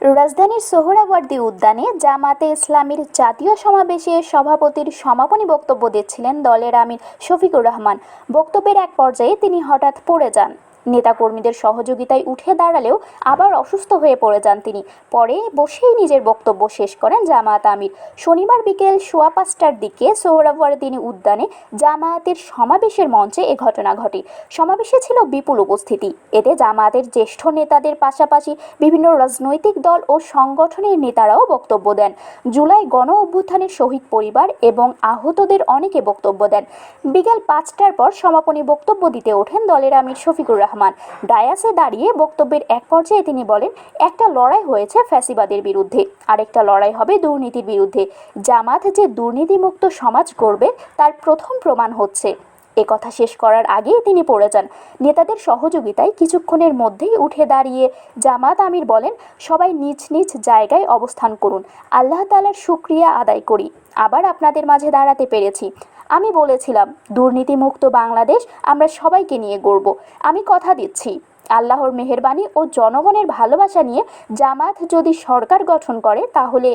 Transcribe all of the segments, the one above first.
রাজধানীর সোহরাওয়ার্দী উদ্যানে জামাতে ইসলামীর জাতীয় সমাবেশে সভাপতির সমাপনী বক্তব্য দিচ্ছিলেন দলের আমির শফিকুর রহমান। বক্তব্যের এক পর্যায়ে তিনি হঠাৎ পড়ে যান। নেতাকর্মীদের সহযোগিতায় উঠে দাঁড়ালেও আবার অসুস্থ হয়ে পড়ে যান তিনি। পরে বসেই নিজের বক্তব্য শেষ করেন জামায়াত আমির। শনিবার বিকেল সোয়া পাঁচটার দিকে সোহরাওয়ার্দিনী উদ্যানে জামায়াতের সমাবেশের মঞ্চে এ ঘটনা ঘটে। সমাবেশে ছিল বিপুল উপস্থিতি। এতে জামায়াতের জ্যেষ্ঠ নেতাদের পাশাপাশি বিভিন্ন রাজনৈতিক দল ও সংগঠনের নেতারাও বক্তব্য দেন। জুলাই গণ অভ্যুত্থানের শহীদ পরিবার এবং আহতদের অনেকে বক্তব্য দেন। বিকেল পাঁচটার পর সমাপনী বক্তব্য দিতে ওঠেন দলের আমির শফিকুর ডায়াসে দাঁড়িয়ে বক্তব্যের এক পর্যায়ে তিনি বলেন, একটা লড়াই হয়েছে ফ্যাসিবাদের বিরুদ্ধে, আরেকটা লড়াই হবে দুর্নীতির বিরুদ্ধে। জামাত যে দুর্নীতিমুক্ত সমাজ করবে তার প্রথম প্রমাণ হচ্ছে। এ কথা শেষ করার আগেই তিনি পড়ে যান। নেতাদের সহযোগিতায় কিছুক্ষণের মধ্যেই উঠে দাঁড়িয়ে জামাত আমির বলেন, সবাই নিজ নিজ জায়গায় অবস্থান করুন, আল্লাহ তালার শুক্রিয়া আদায় করি। আবার আপনাদের মাঝে দাঁড়াতে পেরেছি। আমি বলেছিলাম, দুর্নীতিমুক্ত বাংলাদেশ আমরা সবাইকে নিয়ে গড়ব। আমি কথা দিচ্ছি, আল্লাহর মেহরবানি ও জনগণের ভালোবাসা নিয়ে জামাত যদি সরকার গঠন করে, তাহলে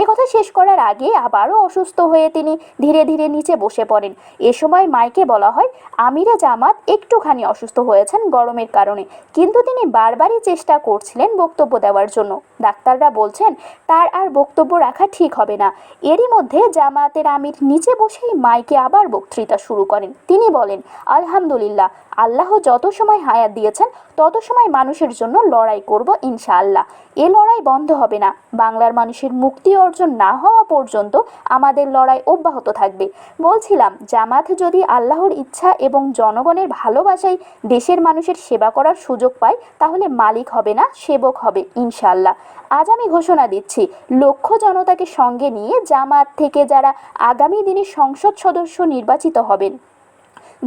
এ কথা শেষ করার আগে আবারও অসুস্থ হয়ে তিনি ধীরে ধীরে নিচে বসে পড়েন। এ সময় মাইকে বলা হয়, আমিরে জামাত একটুখানি অসুস্থ হয়েছেন গরমের কারণে, কিন্তু তিনি বারবারই চেষ্টা করছিলেন বক্তব্য দেওয়ার জন্য। ডাক্তাররা বলছেন, তার আর বক্তব্য রাখা ঠিক হবে না। এরই মধ্যে জামাতের আমির নিচে বসেই মাইকে আবার বক্তৃতা শুরু করেন। তিনি বলেন, আলহামদুলিল্লাহ, আল্লাহ যত সময় হায়াত দিয়েছেন, তত সময় মানুষের জন্য লড়াই করব ইনশাআল্লাহ। এ লড়াই বন্ধ হবে না। বাংলার মানুষের মুক্তি অর্জন না হওয়া পর্যন্ত আমাদের লড়াই অব্যাহত থাকবে। বলছিলাম, জামাত যদি আল্লাহর ইচ্ছা এবং জনগণের ভালোবাসায় দেশের মানুষের সেবা করার সুযোগ পায়, তাহলে মালিক হবে না, সেবক হবে ইনশাল্লাহ আজ আমি ঘোষণা দিচ্ছি লক্ষ জনতাকে সঙ্গে নিয়ে জামাত থেকে যারা আগামী দিনে সংসদ সদস্য নির্বাচিত হবেন।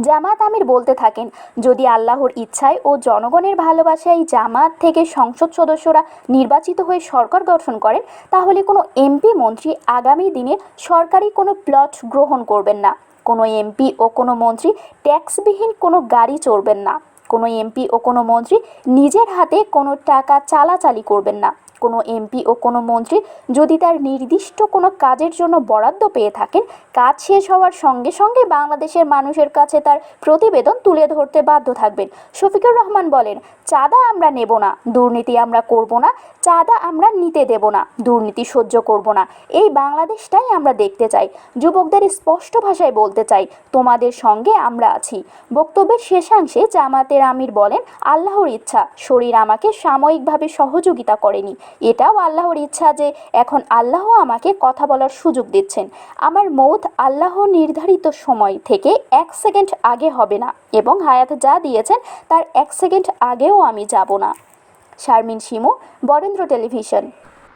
জামাত আমির বলতে থাকেন, যদি আল্লাহর ইচ্ছায় ও জনগণের ভালোবাসায় জামাত থেকে সংসদ সদস্যরা নির্বাচিত হয়ে সরকার গঠন করেন, তাহলে কোনো এমপি, মন্ত্রী আগামী দিনে সরকারি কোনো প্লট গ্রহণ করবেন না। কোনো এমপি ও কোনো মন্ত্রী ট্যাক্সবিহীন কোনো গাড়ি চড়বেন না। কোনো এমপি ও কোনো মন্ত্রী নিজের হাতে কোনো টাকা চালাচালি করবেন না। কোনো এমপি ও কোনো মন্ত্রী যদি তার নির্দিষ্ট কোনো কাজের জন্য বরাদ্দ পেয়ে থাকেন, কাজ শেষ হওয়ার সঙ্গে সঙ্গে বাংলাদেশের মানুষের কাছে তার প্রতিবেদন তুলে ধরতে বাধ্য থাকবেন। শফিকুর রহমান বলেন, চাঁদা আমরা নেব না, দুর্নীতি আমরা করব না, চাঁদা আমরা নিতে দেব না, দুর্নীতি সহ্য করব না। এই বাংলাদেশটাই আমরা দেখতে চাই। যুবকদের স্পষ্ট ভাষায় বলতে চাই, তোমাদের সঙ্গে আমরা আছি। বক্তব্যের শেষাংশে জামাতের আমির বলেন, আল্লাহর ইচ্ছা, শরীর আমাকে সাময়িকভাবে সহযোগিতা করেনি। এটাও আল্লাহর ইচ্ছা যে এখন আল্লাহ আমাকে কথা বলার সুযোগ দিচ্ছেন। আমার মৌত আল্লাহ নির্ধারিত সময় থেকে এক সেকেন্ড আগে হবে না এবং হায়াত যা দিয়েছেন তার এক সেকেন্ড আগেও আমি যাব না। শারমিন শিমু, বরেন্দ্র টেলিভিশন।